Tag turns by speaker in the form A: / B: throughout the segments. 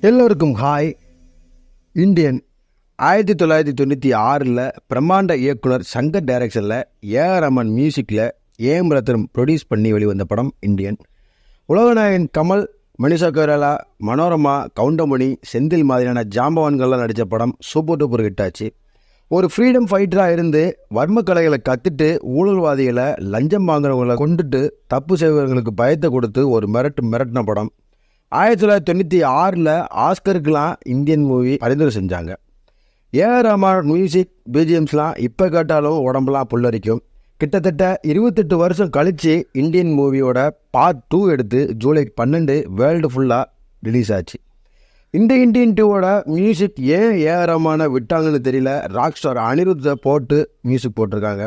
A: எல்லோருக்கும் hi. Indian ஆயிரத்தி தொள்ளாயிரத்தி தொண்ணூற்றி ஆறில் பிரம்மாண்ட இயக்குனர் சங்கர் டைரக்ஷனில் ஏஆர் ரமன் மியூசிக்கில் ஏஎம் ரத்னம் ப்ரொடியூஸ் பண்ணி வெளிவந்த படம் இந்தியன். உலகநாயகன் கமல் மனிஷா கொய்ராலா மனோரமா கவுண்டமணி செந்தில் மாதிரியான ஜாம்பவான்கள்லாம் நடித்த படம் சூப்பர் டூப்பர் ஹிட் ஆச்சு. ஒரு ஃப்ரீடம் ஃபைட்டராக இருந்து வர்ம கலைகளை கற்றுட்டு ஊழல்வாதிகளை லஞ்சம் வாங்குறவங்களை கொண்டுட்டு தப்பு செய்வர்களுக்கு பயத்தை கொடுத்து ஒரு மிரட்டு மிரட்டின படம். ஆயிரத்தி தொள்ளாயிரத்தி தொண்ணூற்றி ஆறில் ஆஸ்கருக்கெலாம் இந்தியன் மூவி பரிந்துரை செஞ்சாங்க. ஏஆர் ரஹ்மான் மியூசிக் பிஜிஎம்ஸ்லாம் இப்போ கேட்டாலும் உடம்புலாம் புல்லரிக்கும். கிட்டத்தட்ட இருபத்தெட்டு வருஷம் கழித்து இந்தியன் மூவியோட பார்ட் டூ எடுத்து ஜூலை பன்னெண்டு வேர்ல்டு ஃபுல்லாக ரிலீஸ் ஆச்சு. இந்த இண்டியன் டூவோட மியூசிக் ஏன் ஏஆர் விட்டாங்கன்னு தெரியல. ராக் ஸ்டார் அனிருத்தை போட்டு மியூசிக் போட்டிருக்காங்க.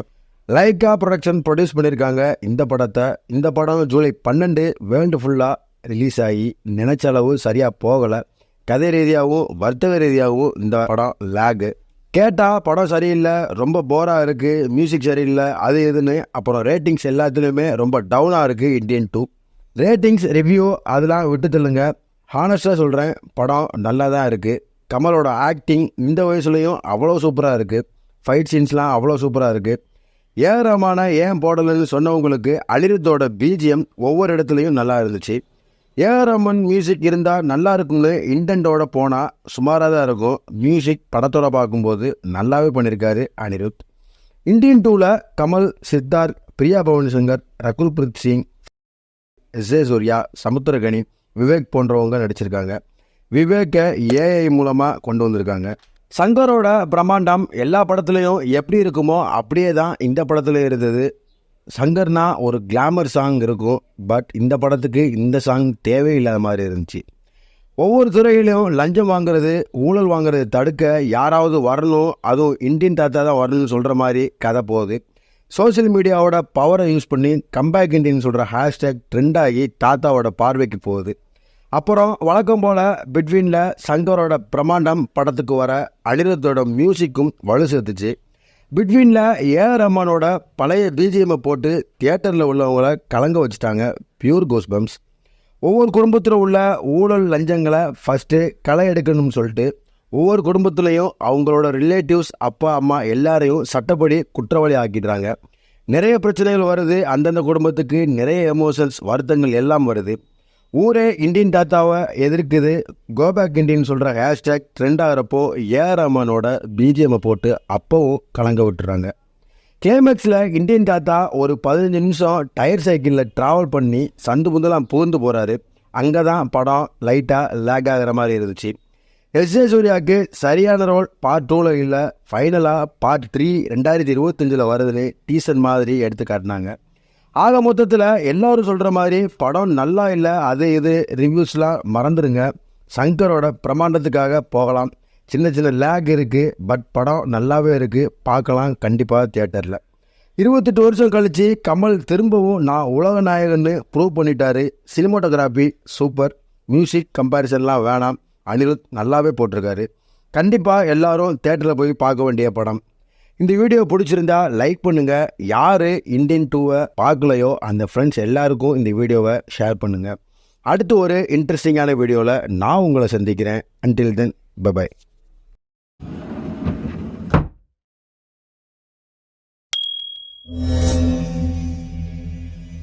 A: லைக்கா ப்ரொடக்ஷன் ப்ரொடியூஸ் பண்ணியிருக்காங்க. இந்த படத்தை இந்த படம் ஜூலை பன்னெண்டு வேர்ல்டு ஃபுல்லாக ரிலீஸ் ஆகி நினைச்ச அளவு சரியாக போகலை. கதை ரீதியாகவும் வர்த்தக ரீதியாகவும் இந்த படம் லேகு கேட்டால் படம் சரியில்லை ரொம்ப போராக இருக்குது மியூசிக் சரியில்லை அது இதுன்னு. அப்புறம் ரேட்டிங்ஸ் எல்லாத்துலேயுமே ரொம்ப டவுனாக இருக்குது இந்தியன் டூ ரேட்டிங்ஸ் ரிவ்யூ அதெல்லாம் விட்டு தள்ளுங்கள் ஹானஸ்ட்டாக சொல்கிறேன் படம் நல்லா தான் இருக்குது கமலோட ஆக்டிங் இந்த வயசுலேயும் அவ்வளோ சூப்பராக இருக்குது ஃபைட் சீன்ஸ்லாம் அவ்வளோ சூப்பராக இருக்குது ஏஆர் ரஹ்மானை ஏன் போடலைன்னு சொன்னவங்களுக்கு அனிருத்தோட பிஜிஎம் ஒவ்வொரு இடத்துலையும் நல்லா இருந்துச்சு. ஏஆர் ரஹ்மான் மியூசிக் இருந்தால் நல்லா இருக்கும்னு இன்டென்ட்டோட போனால் சுமாராக தான் இருக்கும். மியூசிக் படத்தோட பார்க்கும்போது நல்லாவே பண்ணியிருக்காரு அனிருத். இந்தியன் டூவில் கமல் சித்தார்த் பிரியா பவன் சங்கர் ரகுல் பிரீத் சிங் எஸ் ஏ சூர்யா சமுத்திரகனி விவேக் போன்றவங்க நடிச்சிருக்காங்க. விவேக்கை ஏஐ மூலமாக கொண்டு வந்திருக்காங்க. சங்கரோட பிரம்மாண்டம் எல்லா படத்துலையும் எப்படி இருக்குமோ அப்படியே தான் இந்த படத்தில் இருந்தது. சங்கர்னா ஒரு கிளாமர் சாங் இருக்கும் பட் இந்த படத்துக்கு இந்த சாங் தேவையில்லாத மாதிரி இருந்துச்சு. ஒவ்வொரு துறையிலையும் லஞ்சம் வாங்குறது ஊழல் வாங்குறது தடுக்க யாராவது வரணும் அதுவும் இந்தியன் தாத்தா தான் வரணும்னு சொல்கிற மாதிரி கதை போகுது. சோஷியல் மீடியாவோட பவரை யூஸ் பண்ணி கம்பேக் இண்டியன் சொல்கிற ஹேஷ்டேக் ட்ரெண்ட் ஆகி தாத்தாவோட பார்வைக்கு போகுது. அப்புறம் வழக்கம் போல் பிட்வீனில் சங்கரோட பிரமாண்டம் படத்துக்கு வர அனிருத்தோட மியூசிக்கும் வலு சேர்த்துச்சு. பிட்வீனில் ஏஆர் ரஹ்மானோட பழைய பிஜிஎம்மை போட்டு தியேட்டரில் உள்ளவங்கள கலங்க வச்சுட்டாங்க பியூர் கோஸ்பம்ஸ் ஒவ்வொரு குடும்பத்தில் உள்ள ஊழல் லஞ்சங்களை ஃபஸ்ட்டு களை எடுக்கணும்னு சொல்லிட்டு ஒவ்வொரு குடும்பத்துலேயும் அவங்களோட ரிலேட்டிவ்ஸ் அப்பா அம்மா எல்லாரையும் சட்டப்படி குற்றவாளி ஆக்கிடுறாங்க. நிறைய பிரச்சனைகள் வருது அந்தந்த குடும்பத்துக்கு நிறைய எமோஷன்ஸ் வருத்தங்கள் எல்லாம் வருது. ஊரே இந்தியன் தாத்தாவை எதிர்க்குது. கோபேக் இண்டியன் சொல்கிற ஹேஷ்டேக் ட்ரெண்ட் ஆகிறப்போ ஏஆர் ரஹ்மானோட பிஜிஎம்மை போட்டு அப்பவும் கலங்க விட்டுறாங்க. கிளைமேக்ஸில் இந்தியன் தாத்தா ஒரு பதினஞ்சு நிமிஷம் டயர் சைக்கிளில் ட்ராவல் பண்ணி சந்து புந்தெல்லாம் புகுந்து போகிறாரு அங்கே தான் படம் லைட்டாக லேக் ஆகிற மாதிரி இருந்துச்சு. எஸ் ஏ சூர்யாவுக்கு சரியான ரோல் பார்ட் டூவில் இல்லை. ஃபைனலாக பார்ட் த்ரீ ரெண்டாயிரத்தி இருபத்தஞ்சில் வருதுன்னு டீசர் மாதிரி எடுத்து காட்டினாங்க. ஆக மொத்தத்தில் எல்லாரும் சொல்கிற மாதிரி படம் நல்லா இல்லை அது இது ரிவ்யூஸ்லாம் மறந்துடுங்க சங்கரோட பிரமாண்டத்துக்காக போகலாம். சின்ன சின்ன லேக் இருக்குது பட் படம் நல்லாவே இருக்குது பார்க்கலாம் கண்டிப்பாக தியேட்டரில் இருபத்தெட்டு வருஷம் கழித்து கமல் திரும்பவும் நான் உலக நாயகன்னு ப்ரூவ் பண்ணிட்டாரு. சினிமோட்டோகிராஃபி சூப்பர் மியூசிக் கம்பேரிசன்லாம் வேணாம். அனிருத் நல்லாவே போட்டிருக்காரு. கண்டிப்பாக எல்லாரும் தேட்டரில் போய் பார்க்க வேண்டிய படம். இந்த வீடியோ பிடிச்சிருந்தா லைக் பண்ணுங்கள் யார் இந்தியன் டூவை பார்க்கலையோ அந்த ஃப்ரெண்ட்ஸ் எல்லாருக்கும் இந்த வீடியோவை ஷேர் பண்ணுங்கள் அடுத்து ஒரு இன்ட்ரெஸ்டிங்கான வீடியோவில் நான் உங்களை சந்திக்கிறேன். Until then bye bye